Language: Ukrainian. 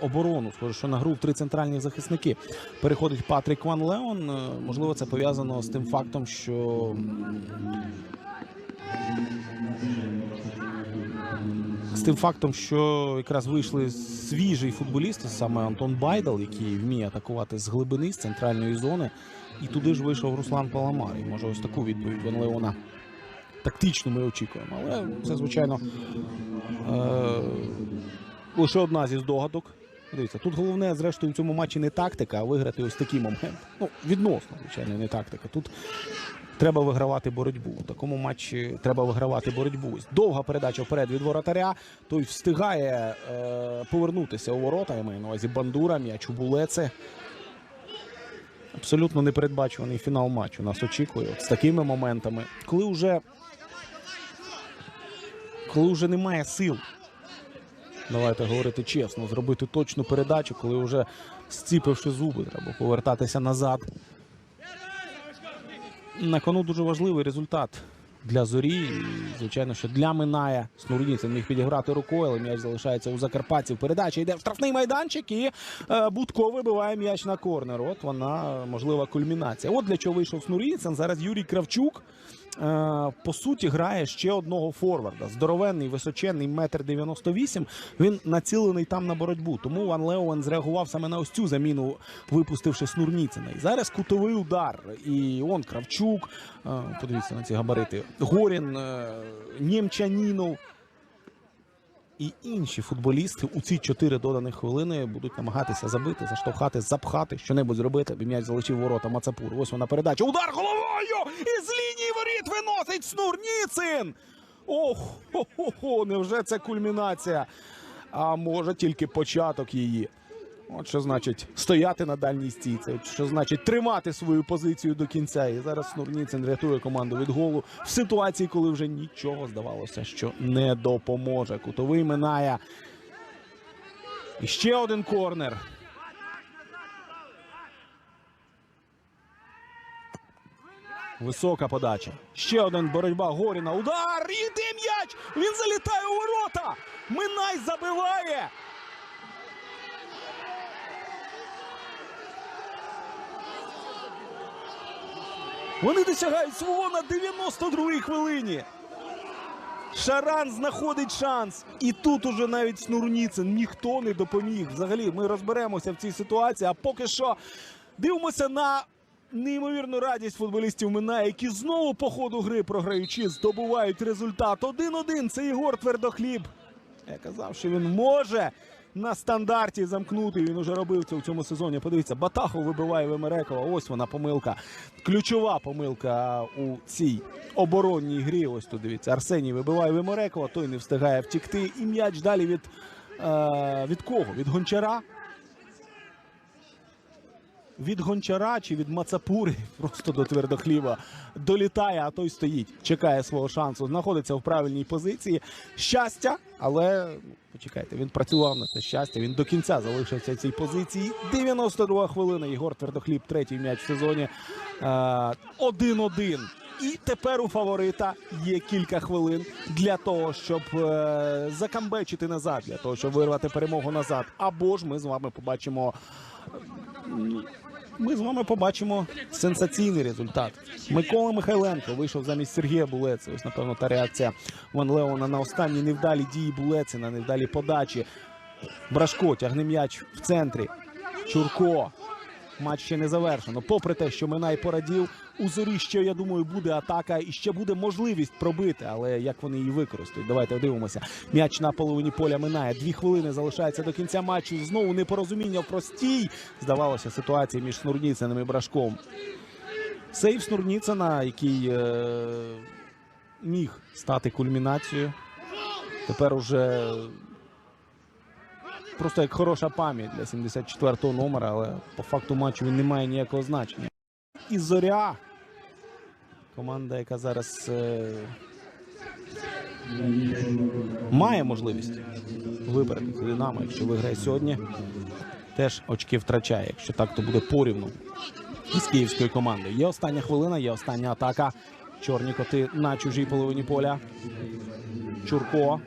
оборону. Схоже, що на гру в три центральні захисники переходить Патрік Ван Леон. Е, Можливо, це пов'язано з тим фактом, що з тим фактом, що якраз вийшли свіжі футболісти, саме Антон Байдал, який вміє атакувати з глибини, з центральної зони, і туди ж вийшов Руслан Паламар. І може ось таку відповідь Ван Леона тактично ми очікуємо. Але це, звичайно, е- лише одна зі здогадок. Дивіться, тут головне, зрештою, в цьому матчі не тактика, а виграти ось такий момент. Ну, відносно, звичайно, не тактика. Тут треба вигравати боротьбу. У такому матчі треба вигравати боротьбу. Довга передача вперед від воротаря. Той встигає е, повернутися у ворота. Я маю на увазі бандура, м'яч у булеце. Абсолютно непередбачуваний фінал матчу нас очікує. От з такими моментами. Коли вже, коли вже немає сил давайте говорити чесно, зробити точну передачу, коли вже зціпивши зуби, треба повертатися назад. На кону дуже важливий результат для зорі. Звичайно, що для Миная Снурніцин міг підіграти рукою, але м'яч залишається у закарпатців. Передача йде в штрафний майданчик, і е, Будко вибиває м'яч на корнер. От вона можлива кульмінація. От для чого вийшов Снурніцин. Зараз Юрій Кравчук. Е, по суті, грає ще одного форварда. Здоровенний, височенний, метр 98. Він націлений там на боротьбу. Тому Ван Леовен зреагував саме на ось цю заміну, випустивши Снурніцина. І зараз кутовий удар. І он Кравчук. е, Подивіться на ці габарити. Горін, е, Нємчанінов. І інші футболісти у ці чотири доданих хвилини будуть намагатися забити, заштовхати, запхати, що-небудь зробити, аби м'яч залишив ворота Мацапур. Ось вона передача. Удар головою! І з лінії воріт виносить Снурніцин! Ох, хо-хо-хо, невже це кульмінація? А може тільки початок її. От що значить стояти на дальній стійці, от що значить тримати свою позицію до кінця. І зараз Снурніцин рятує команду від голу в ситуації, коли вже нічого здавалося, що не допоможе. Кутовий минає. І ще один корнер. Висока подача. Ще один боротьба Горіна. Удар! Іде м'яч! Він залітає у ворота! Минай забиває! Вони досягають свого на 92-й хвилині. Шаран знаходить шанс. І тут уже навіть Снурніцин ніхто не допоміг. Взагалі, ми розберемося в цій ситуації. А поки що дивимося на неймовірну радість футболістів Мина, які знову по ходу гри програючи, здобувають результат. 1-1. Це Ігор Твердохліб. Я казав, що він може на стандарті замкнути. Він уже робив це у цьому сезоні. Подивіться, Батахов вибиває Вимерекова. Ось вона помилка. Ключова помилка у цій оборонній грі. Ось тут дивіться. Арсеній вибиває Вимерекова, той не встигає втікти. І м'яч далі від, е, від кого? Від гончара. Від гончара чи від Мацапури просто до твердохліба долітає, а той стоїть, чекає свого шансу, знаходиться в правильній позиції. Щастя, але почекайте, він працював на це щастя. Він до кінця залишився в цій позиції. 92 хвилина. Єгор Твердохліб, третій м'яч в сезоні. Е, 1-1. І тепер у фаворита є кілька хвилин для того, щоб е, закамбечити назад, для того, щоб вирвати перемогу назад. Або ж ми з вами побачимо ми з вами побачимо сенсаційний результат. Микола Михайленко вийшов замість Сергія Булеці. Ось, напевно, та реакція Ван Леона на останні невдалі дії Булеці, на невдалі подачі. Брашко тягне м'яч в центрі. Чурко. Матч ще не завершено. Попри те, що Минай порадів, у зорі ще, я думаю, буде атака і ще буде можливість пробити. Але як вони її використають? Давайте дивимося. М'яч на половині поля минає. Дві хвилини залишається до кінця матчу. Знову непорозуміння в простій. Здавалося, ситуації між Снурніциним і Брашком. Сейв Снурніцина, який е- міг стати кульмінацією. Тепер уже просто як хороша пам'ять для 74-го номера, але по факту матчу він не має ніякого значення. І зоря. Команда, яка зараз е, має можливість випередити Динамо, якщо виграє сьогодні, теж очки втрачає. Якщо так, то буде порівну із київською командою. Є остання хвилина, є остання атака. Чорні коти на чужій половині поля. Чурко